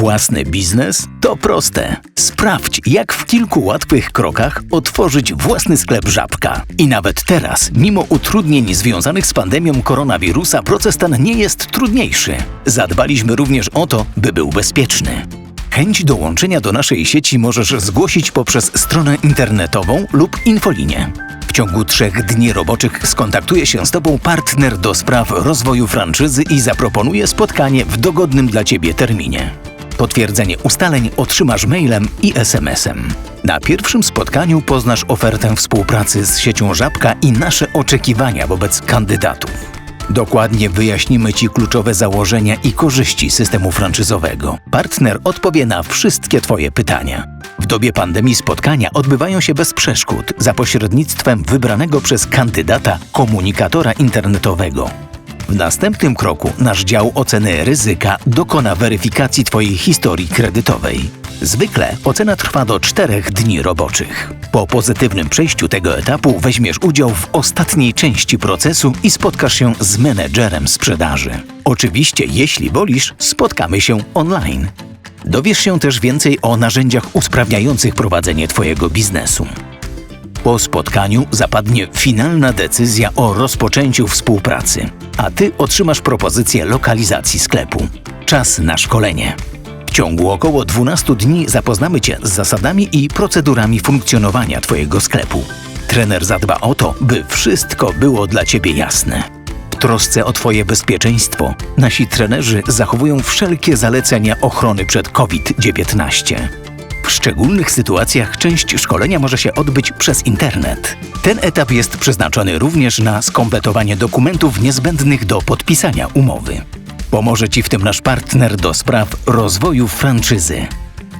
Własny biznes? To proste. Sprawdź, jak w kilku łatwych krokach otworzyć własny sklep Żabka. I nawet teraz, mimo utrudnień związanych z pandemią koronawirusa, proces ten nie jest trudniejszy. Zadbaliśmy również o to, by był bezpieczny. Chęć dołączenia do naszej sieci możesz zgłosić poprzez stronę internetową lub infolinię. W ciągu trzech dni roboczych skontaktuje się z Tobą partner do spraw rozwoju franczyzy i zaproponuje spotkanie w dogodnym dla Ciebie terminie. Potwierdzenie ustaleń otrzymasz mailem i SMS-em. Na pierwszym spotkaniu poznasz ofertę współpracy z siecią Żabka i nasze oczekiwania wobec kandydatów. Dokładnie wyjaśnimy Ci kluczowe założenia i korzyści systemu franczyzowego. Partner odpowie na wszystkie Twoje pytania. W dobie pandemii spotkania odbywają się bez przeszkód za pośrednictwem wybranego przez kandydata komunikatora internetowego. W następnym kroku nasz dział oceny ryzyka dokona weryfikacji Twojej historii kredytowej. Zwykle ocena trwa do 4 dni roboczych. Po pozytywnym przejściu tego etapu weźmiesz udział w ostatniej części procesu i spotkasz się z menedżerem sprzedaży. Oczywiście, jeśli wolisz, spotkamy się online. Dowiesz się też więcej o narzędziach usprawniających prowadzenie Twojego biznesu. Po spotkaniu zapadnie finalna decyzja o rozpoczęciu współpracy, a Ty otrzymasz propozycję lokalizacji sklepu. Czas na szkolenie. W ciągu około 12 dni zapoznamy Cię z zasadami i procedurami funkcjonowania Twojego sklepu. Trener zadba o to, by wszystko było dla Ciebie jasne. W trosce o Twoje bezpieczeństwo nasi trenerzy zachowują wszelkie zalecenia ochrony przed COVID-19. W szczególnych sytuacjach część szkolenia może się odbyć przez internet. Ten etap jest przeznaczony również na skompletowanie dokumentów niezbędnych do podpisania umowy. Pomoże Ci w tym nasz partner do spraw rozwoju franczyzy.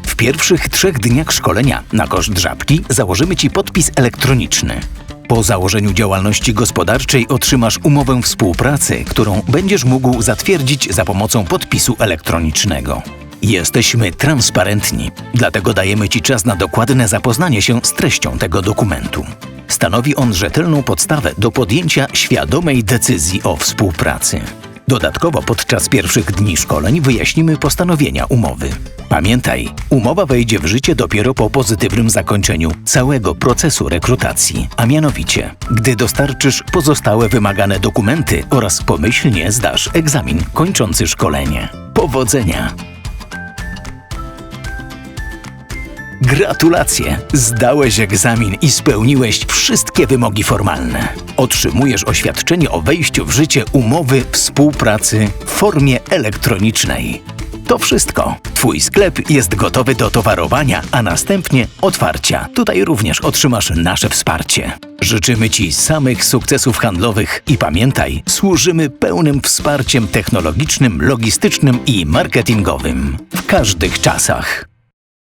W pierwszych trzech dniach szkolenia na koszt żabki założymy Ci podpis elektroniczny. Po założeniu działalności gospodarczej otrzymasz umowę współpracy, którą będziesz mógł zatwierdzić za pomocą podpisu elektronicznego. Jesteśmy transparentni, dlatego dajemy Ci czas na dokładne zapoznanie się z treścią tego dokumentu. Stanowi on rzetelną podstawę do podjęcia świadomej decyzji o współpracy. Dodatkowo podczas pierwszych dni szkoleń wyjaśnimy postanowienia umowy. Pamiętaj, umowa wejdzie w życie dopiero po pozytywnym zakończeniu całego procesu rekrutacji, a mianowicie, gdy dostarczysz pozostałe wymagane dokumenty oraz pomyślnie zdasz egzamin kończący szkolenie. Powodzenia! Gratulacje! Zdałeś egzamin i spełniłeś wszystkie wymogi formalne. Otrzymujesz oświadczenie o wejściu w życie umowy współpracy w formie elektronicznej. To wszystko. Twój sklep jest gotowy do towarowania, a następnie otwarcia. Tutaj również otrzymasz nasze wsparcie. Życzymy Ci samych sukcesów handlowych i pamiętaj, służymy pełnym wsparciem technologicznym, logistycznym i marketingowym w każdych czasach.